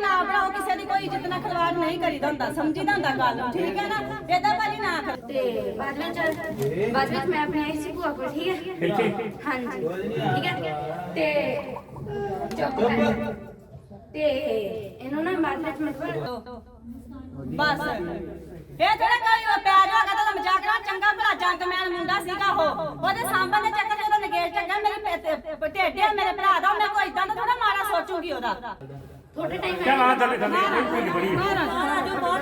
ਨਾ ਬਣਾਓ ਕਿਸੇ ਦੀ ਕੋਈ ਇੱਜ਼ਤ ਨਾਲ ਖਿਲਵਾੜ ਨਹੀਂ ਕਰੀਦਾ ਹੁੰਦਾ ਸਮਝੀਦਾ ਹੁੰਦਾ ਗੱਲ ਨੂੰ, ਠੀਕ ਹੈ ਨਾ? ਏਦਾਂ ਭਾਜੀ ਨਾ ਕਰੋ। ਤੇ ਬਾਅਦ ਵਿੱਚ ਬਾਅਦ ਵਿੱਚ ਮੈਂ ਆਪਣੇ ਆਈ ਸੀ ਭੂਆ ਕੋਲ ਠੀਕ ਹੈ? ਹਾਂਜੀ ਠੀਕ ਹੈ? ਤੇ ਚੁੱਪ ਕਰ ਤੇ ਇਹਨੂੰ ਨਾ ਬਾਅਦ ਵਿੱਚ ਮੈਂ ਬਸ। ਇਹ ਥੋੜਾ ਕੋਈ ਉਹ ਪਿਆਰ ਨਾਲ ਕਹਦਾ ਮਜ਼ਾਕ ਨਾਲ ਚੰਗਾ ਭਲਾ ਜੰਗਮੈਨ ਮੁੰਡਾ ਸੀਗਾ ਉਹ। ਉਹਦੇ ਸਾਹਮਣੇ ਦੇ ਚੱਕਰ ਜਦੋਂ ਨਗੇਟ ਚੱਗਾ ਮੇਰੇ ਢੇਡੇ ਮੇਰੇ ਭਰਾ ਦਾ ਮੈਂ ਕੋਈ ਇਦਾਂ ਦਾ ਥੋੜਾ ਮਾੜਾ ਸੋਚੂਗੀ ਉਹਦਾ। ਥੋੜੇ ਟਾਈਮ ਚੱਲ ਆ ਥੱਲੇ? ਥੱਲੇ ਕੋਈ ਬੜੀ ਮਹਾਰਾਜ ਜੋ ਬਹੁਤ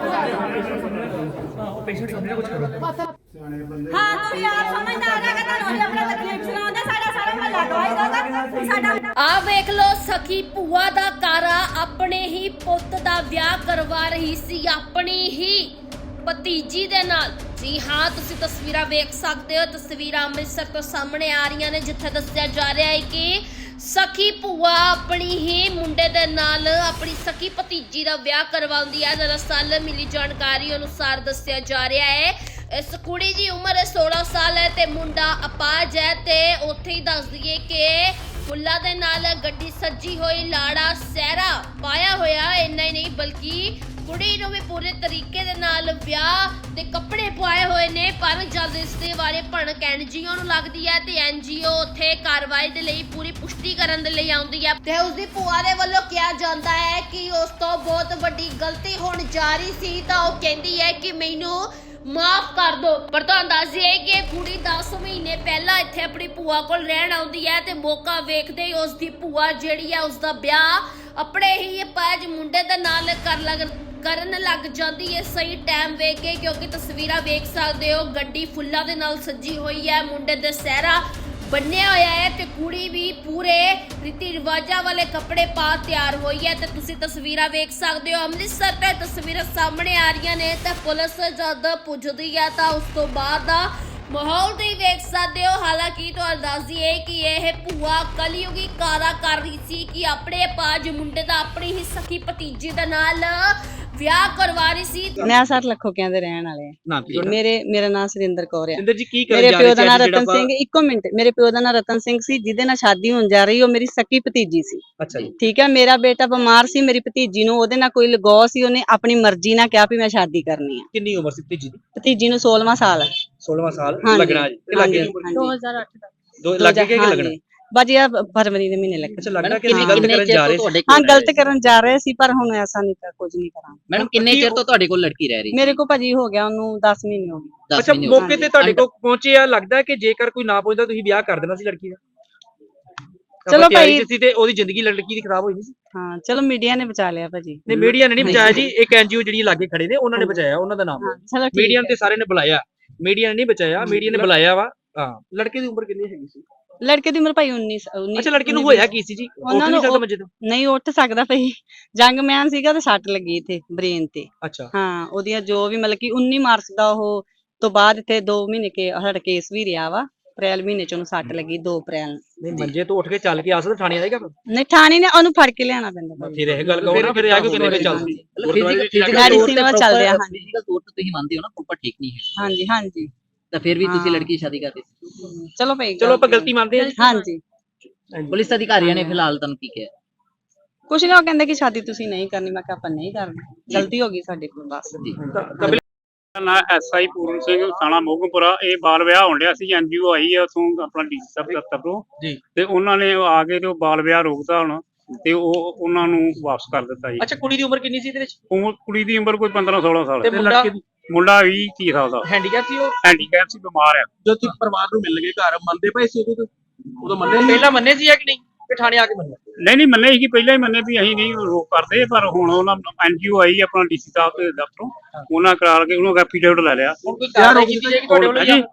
ਹਾਂ ਤੁਸੀਂ ਆਪ ਸਮਝਦਾਰ ਹੈ ਕਿ ਤੁਹਾਨੂੰ ਅਸੀਂ ਆਪਣਾ ਤਕਲੀਫ ਸੁਣਾਉਂਦੇ ਸਾਡਾ ਸਾਰਾ ਮਹੱਲਾ ਗਵਾਹੀ ਦੋਗਾ ਸਾਡਾ ਆ ਵੇਖ ਲੋ ਸਖੀ ਭੂਆ ਦਾ ਕਾਰਾ ਆਪਣੇ ਹੀ ਪੁੱਤ ਦਾ ਵਿਆਹ ਕਰਵਾ ਰਹੀ ਸੀ ਆਪਣੀ ਹੀ। ਭਤੀਜੀ ਦੇ ਨਾਲ। ਜੀ ਹਾਂ, ਤੁਸੀਂ ਤਸਵੀਰਾਂ ਵੇਖ ਸਕਦੇ ਹੋ, ਤਸਵੀਰਾਂ ਅੰਮ੍ਰਿਤਸਰ ਤੋਂ ਸਾਹਮਣੇ ਆ ਰਹੀਆਂ ਨੇ, ਜਿੱਥੇ ਦੱਸਿਆ ਜਾ ਰਿਹਾ ਹੈ ਕਿ ਸਖੀ ਭੂਆ ਆਪਣੀ ਹੀ ਮੁੰਡੇ ਦੇ ਨਾਲ ਆਪਣੀ ਸਖੀ ਭਤੀਜੀ ਦਾ ਵਿਆਹ ਕਰਵਾਉਂਦੀ ਹੈ। ਦਰਅਸਲ ਮਿਲੀ ਜਾਣਕਾਰੀ ਅਨੁਸਾਰ ਦੱਸਿਆ ਜਾ ਰਿਹਾ ਹੈ, ਇਸ ਕੁੜੀ ਦੀ ਉਮਰ 16 ਸਾਲ ਹੈ ਤੇ ਮੁੰਡਾ ਅਪਾਜ ਹੈ ਤੇ ਉੱਥੇ ਹੀ ਦੱਸ ਦਈਏ ਕਿ ਫੁੱਲਾਂ ਦੇ ਨਾਲ ਗੱਡੀ ਸੱਜੀ ਹੋਈ ਲਾੜਾ ਸਹਿਰਾ ਪਾਇਆ ਨਹੀਂ ਬਲਕਿ ਕੁੜੀ ਨੂੰ ਵੀ ਪੂਰੇ ਤਰੀਕੇ ਦੇ ਨਾਲ ਵਿਆਹ ਦੇ ਕੱਪੜੇ ਪਾਏ ਹੋਏ ਨੇ, ਪਰ ਜਦ ਇਸ ਦੇ ਬਾਰੇ ਭਣਕ ਐਨਜੀਓ ਨੂੰ ਲੱਗਦੀ ਹੈ, ਤੇ ਐਨਜੀਓ ਉੱਥੇ ਕਾਰਵਾਈ ਦੇ ਲਈ ਪੂਰੀ ਪੁਸ਼ਟੀ ਕਰਨ ਦੇ ਲਈ ਆਉਂਦੀ ਹੈ। ਤੇ ਉਸ ਦੀ ਭੂਆ ਦੇ ਵੱਲੋਂ ਕਿਹਾ ਜਾਂਦਾ ਹੈ ਕਿ ਉਸ ਤੋਂ ਬਹੁਤ ਵੱਡੀ ਗਲਤੀ ਹੋਣ ਜਾ ਰਹੀ ਸੀ, ਤਾਂ ਉਹ ਕਹਿੰਦੀ ਹੈ ਕਿ ਮੈਨੂੰ ਮਾਫ ਕਰ ਦੋ। ਪਰ ਤੁਹਾਨੂੰ ਦੱਸ ਦਈਏ ਕਿ ਕੁੜੀ 10 ਮਹੀਨੇ ਪਹਿਲਾਂ ਇੱਥੇ ਆਪਣੀ ਭੂਆ ਕੋਲ ਰਹਿਣ ਆਉਂਦੀ ਹੈ, ਤੇ ਮੌਕਾ ਵੇਖਦੇ ਹੀ ਉਸ ਦੀ ਭੂਆ ਜਿਹੜੀ ਹੈ ਉਸ ਦਾ ਵਿਆਹ ਆਪਣੇ ਹੀ ਪਾਜ ਮੁੰਡੇ ਦੇ ਨਾਲ ਕਰ ਲੱਗ ਕਰਨ ਲੱਗ ਜਾਂਦੀ ਹੈ ਸਹੀ ਟਾਈਮ ਵੇਖ ਕੇ, ਕਿਉਂਕਿ ਤਸਵੀਰਾਂ ਵੇਖ ਸਕਦੇ ਹੋ, ਗੱਡੀ ਫੁੱਲਾਂ ਦੇ ਨਾਲ ਸੱਜੀ ਹੋਈ ਹੈ, ਮੁੰਡੇ ਦੇ ਸਹਿਰਾ ਬੰਨਿਆ ਹੋਇਆ ਹੈ ਤੇ ਕੁੜੀ ਵੀ ਪੂਰੇ ਰੀਤੀ ਰਿਵਾਜਾਂ ਵਾਲੇ ਕੱਪੜੇ ਪਾ ਤਿਆਰ ਹੋਈ ਹੈ ਤੇ ਤੁਸੀਂ ਤਸਵੀਰਾਂ ਵੇਖ ਸਕਦੇ ਹੋ, ਅੰਮ੍ਰਿਤਸਰ ਤੇ ਤਸਵੀਰਾਂ ਸਾਹਮਣੇ ਆ ਰਹੀਆਂ ਨੇ ਤਾਂ ਪੁਲਿਸ ਜਦ ਪੁੱਜਦੀ ਹੈ ਤਾਂ ਉਸ ਤੋਂ ਬਾਅਦ ਮਾਹੌਲ ਤੇ ਹੀ ਵੇਖ ਸਕਦੇ ਹੋ। ਹਾਲਾਂਕਿ ਤੁਹਾਨੂੰ ਦੱਸ ਦਈਏ ਕਿ ਇਹ ਭੂਆ ਕਲਯੁਗੀ ਕਾਰਾ ਕਰ ਰਹੀ ਸੀ ਕਿ ਆਪਣੇ ਪਾਜ ਮੁੰਡੇ ਦਾ ਆਪਣੀ ਹੀ ਸਖੀ ਭਤੀਜੀ ਦੇ ਨਾਲ ਵਿਆਹ ਕਰਵਾ ਰਹੀ ਸੀ। ਮੈਂ ਸਰ ਲੱਖੋਕਿਆਂ ਦੇ ਰਹਿਣ ਵਾਲੇ ਮੇਰੇ ਮੇਰਾ ਨਾਮ ਸੁਰਿੰਦਰ ਕੌਰ ਆ। ਸਿੰਦਰ ਜੀ ਕੀ ਕਰਨ ਮੇਰੇ ਜਾ ਪਿਓ ਰਹੇ ਦਾ ਨਾਮ ਰਤਨ ਸਿੰਘ ਇੱਕੋ ਮਿੰਟ ਮੇਰੇ ਪਿਓ ਦਾ ਨਾਮ ਰਤਨ ਸਿੰਘ ਸੀ ਜਿਹਦੇ ਨਾਲ ਸ਼ਾਦੀ ਹੋਣ ਜਾ ਰਹੀ ਉਹ ਮੇਰੀ ਸਕੀ ਭਤੀਜੀ ਸੀ। ਅੱਛਾ ਜੀ। ਠੀਕ ਹੈ ਮੇਰਾ ਬੇਟਾ ਬਿਮਾਰ ਸੀ ਮੇਰੀ ਭਤੀਜੀ ਨੂੰ ਉਹਦੇ ਨਾਲ ਕੋਈ ਲਗਾਅ ਸੀ ਉਹਨੇ ਆਪਣੀ ਮਰਜ਼ੀ ਨਾਲ ਕਿਹਾ ਵੀ ਮੈਂ ਸ਼ਾਦੀ ਕਰਨੀ ਆ। ਕਿੰਨੀ ਉਮਰ ਸੀ ਭਤੀਜੀ ਦੀ? ਭਤੀਜੀ ਨੂੰ 16ਵਾਂ ਸਾਲ ਹੈ 16ਵਾਂ ਸਾਲ ਹਾਂਜੀ, ਲੱਗਣਾ ਜੀ। ਤੇ ਲੱਗੇ ਹਾਂਜੀ। 2008 ਦਾ ਦੋ ਲੱਗੇ ਕਿ ਲੱਗਣਾ? ਬਾਜੀ ਆ ਫਰਵਰੀ ਦੇ ਮਹੀਨੇ ਲੱਗੇ ਅੱਛਾ ਲੱਗਣਾ ਕਿ ਅਸੀਂ ਗਲਤ ਕਰਨ ਜਾ ਰਹੇ ਸੀ? ਹਾਂ ਗਲਤ ਕਰਨ ਜਾ ਰਹੇ ਸੀ ਪਰ ਹੁਣ ਐਸਾ ਨਹੀਂ ਕਰ ਕੁਝ ਨਹੀਂ ਕਰਾਂਗੇ। ਮੈਡਮ ਕਿੰਨੇ ਚਿਰ ਤੋਂ ਤੁਹਾਡੇ ਕੋਲ ਲੜਕੀ ਰਹਿ ਰਹੀ? ਮੇਰੇ ਕੋ ਭਾਜੀ ਹੋ ਗਿਆ ਉਹਨੂੰ 10 ਮਹੀਨੇ ਹੋ ਗਏ। ਅੱਛਾ ਮੌਕੇ। ਤੇ ਤੁਹਾਡੇ ਕੋਲ ਪਹੁੰਚੇ ਆ ਲੱਗਦਾ ਕਿ ਜੇਕਰ ਕੋਈ ਨਾ ਪਹੁੰਚਦਾ ਤੁਸੀਂ ਵਿਆਹ ਕਰ ਦੇਣਾ ਸੀ ਲੜਕੀ ਦਾ? ਚਲੋ ਭਾਈ। ਸੀ ਤੇ ਉਹਦੀ ਜ਼ਿੰਦਗੀ ਲੜਕੀ ਦੀ ਖਰਾਬ ਹੋਈ ਨਹੀਂ ਸੀ? ਹਾਂ ਚਲੋ ਮੀਡੀਆ ਨੇ ਬਚਾ ਲਿਆ ਭਾਜੀ। ਨਹੀਂ ਮੀਡੀਆ ਨੇ ਨਹੀਂ ਨਹੀਂ। ਬਚਾਇਆ ਜੀ ਇੱਕ ਐਨਜੀਓ ਜਿਹੜੀ ਲਾਗੇ ਖੜੇ ਨੇ ਉਹਨਾਂ ਨੇ ਬਚਾਇਆ ਉਹਨਾਂ ਦਾ ਨਾਮ। ਹਾਂ ਚਲੋ ਠੀਕ ਮੀਡੀਆ ਹੈ। ਤੇ ਸਾਰੇ ਨੇ ਬੁਲਾਇਆ। ਮੀਡੀਆ ਨੇ ਨਹੀਂ ਬਚਾਇਆ ਮੀਡੀਆ ਨੇ ਬੁਲਾਇਆ ਵਾ। ਹਾਂ। ਲੜਕੇ ਦੀ ਉਮਰ ਕਿੰਨੀ ਹੈਗੀ ਸੀ? ਲੜਕੇ ਦੀ ਉਮਰ ਭਾਈ 19 19 ਅੱਛਾ ਲੜਕੀ ਨੂੰ ਹੋਇਆ ਕੀ ਸੀ ਜੀ? ਉਹਨਾਂ ਨਹੀਂ ਨੂੰ ਸਕਦਾ ਉਹ- ਮੰਜੇ ਤੋਂ? ਨਹੀਂ ਉੱਠ ਸਕਦਾ ਭਈ। ਜੰਗ ਮੈਨ ਸੀਗਾ ਤੇ ਸੱਟ ਲੱਗੀ ਇੱਥੇ ਬ੍ਰੇਨ ਤੇ। ਅੱਛਾ। ਹਾਂ ਉਹਦੀਆਂ ਜੋ ਵੀ ਮਤਲਬ ਕਿ 19 ਮਾਰਚ ਦਾ ਉਹ ਤੋਂ ਬਾਅਦ ਇੱਥੇ 2 ਮਹੀਨੇ ਕੇ ਸਾਡਾ ਕੇਸ ਵੀ ਰਿਹਾ ਵਾ। ਅਪ੍ਰੈਲ ਮਹੀਨੇ ਚ ਉਹਨੂੰ ਸੱਟ ਲੱਗੀ 2 ਅਪ੍ਰੈਲ ਨੂੰ। ਨਹੀਂ ਮੰਜੇ ਤੋਂ ਉੱਠ ਕੇ ਚੱਲ ਕੇ ਆ ਸਕਦਾ ਥਾਣੇ ਆਏਗਾ ਫਿਰ ਨਹੀਂ ਥਾਣੀ ਨੇ ਉਹਨੂੰ ਫੜ ਕੇ ਲਿਆਣਾ ਪੈਂਦਾ ਫਿਰ ਇਹ ਗੱਲ ਕਹੋ ਨਾ ਫਿਰ ਆ ਕੇ ਕਿੰਨੇ ਵਜੇ ਚੱਲਦੀ? ਹਾਂਜੀ। ਫਿਜ਼ੀਕਲ ਤੌਰ ਤੇ ਤੁਸੀਂ ਮੰਨਦੇ ਹੋ ਨਾ ਪ੍ਰੋਪਰ ਠੀਕ ਨਹੀਂ ਹੈ। ਹਾਂਜੀ ਹਾਂਜੀ। ਤਾਂ ਫਿਰ ਵੀ ਤੁਸੀਂ ਹਾਂ। ਲੜਕੀ ਦੀ ਸ਼ਾਦੀ ਕਰਦੇ ਸੀ ਚਲੋ ਭਾਈ ਚਲੋ ਆਪਾਂ ਗਲਤੀ ਮੰਨਦੇ ਹਾਂ। ਹਾਂਜੀ। ਪੁਲਿਸ ਅਧਿਕਾਰੀਆਂ ਨੇ ਫਿਲਹਾਲ ਤੁਹਾਨੂੰ ਕੀ ਕਿਹਾ? ਕੁਛ ਨਹੀਂ ਉਹ ਕਹਿੰਦੇ ਕਿ ਸ਼ਾਦੀ ਤੁਸੀਂ ਨਹੀਂ ਕਰਨੀ ਮੈਂ ਕਿਹਾ ਆਪਾਂ ਨਹੀਂ ਕਰਨੀ। ਗਲਤੀ ਹੋ ਗਈ ਸਾਡੇ ਕੋਲ ਬਸ। ਜੀ। ਤਾਂ- ਤਾਂ ਬਿਲ- ਨਾ ਐਸਆਈ ਪੂਰਨ ਸਿੰਘ ਥਾਣਾ ਮੋਗਮਪੁਰਾ ਇਹ ਬਾਲ ਵਿਆਹ ਹੋਣ ਡਿਆ ਸੀ ਐਨਜੀਓ ਆਈ ਹੈ ਉਥੋਂ ਆਪਣਾ ਡੀਸੀ ਸਾਹਿਬ ਦਫ਼ਤਰ ਤੋਂ। ਜੀ। ਤੇ ਉਹਨਾਂ ਨੇ ਆ ਕੇ ਤੇ ਉਹ ਬਾਲ ਵਿਆਹ ਰੋਕਤਾ ਹੁਣ ਤੇ ਉਹ ਉਹਨਾਂ ਨੂੰ ਵਾਪਸ ਕਰ ਦਿੱਤਾ ਜੀ। ਅੱਛਾ ਕੁੜੀ ਦੀ ਉਮਰ ਕਿੰਨੀ ਸੀ ਇਹਦੇ ਵਿੱਚ? ਉਮਰ ਕੁੜੀ ਦੀ ਉਮਰ ਕੋਈ 15 16 ਸਾਲ। ਤੇ ਮੁੰਡਾ? ਮੁੰਡਾ 20 30 ਸਾਲ ਦਾ। ਹੈਂਡੀਕੈਪ ਸੀ ਉਹ? ਹੈਂਡੀਕੈਪ ਸੀ ਬਿਮਾਰ ਆ। ਜਦੋਂ ਤੁਸੀਂ ਪਰਿਵਾਰ ਨੂੰ ਮਿਲ ਗਏ ਘਰ ਮੰਨਦੇ ਪਏ ਸੀ ਉਦੋਂ ਉਦੋਂ ਮੰਨੇ ਪਹਿਲਾਂ ਮੰਨੇ ਸੀ ਕਿ ਨਹੀਂ? ਕਿ ਥਾਣੇ ਆ ਕੇ ਮੰਨੇ। ਨਹੀਂ ਨਹੀਂ ਮੰਨੇ ਸੀ ਕਿ ਪਹਿਲਾਂ ਹੀ ਮੰਨੇ ਵੀ ਅਸੀਂ ਨਹੀਂ ਰੋਕ ਕਰਦੇ ਪਰ ਹੁਣ ਉਹਨਾਂ ਐਨਜੀਓ ਆਈ ਆਪਣਾ ਡੀਸੀ ਸਾਹਿਬ ਦੇ ਦਫ਼ਤਰੋਂ ਉਹਨਾਂ ਕਰਾ ਕੇ ਉਹਨੂੰ ਐਫੀਡੇਵਿਟ ਲੈ ਲਿਆ। ਹੁਣ ਕੋਈ ਕਾਰਵਾਈ ਕੀਤੀ ਜਾਏਗੀ ਤੁਹਾਡੇ ਵੱਲੋਂ ਹਾਂਜੀ ਜਾਂ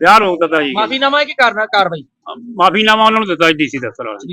ਵਿਆਹ ਰੋਕ ਦਿੱਤਾ ਜੀ। ਮਾਫੀਨਾਮਾ ਹੈ ਕਿ ਕਾਰਨਾ ਕਾਰਵਾਈ? ਮਾਫੀਨਾਮਾ ਉਹਨਾਂ ਨੂੰ ਦਿੱਤਾ ਡੀਸੀ ਦਫ਼ਤਰ ਵਾਲੇ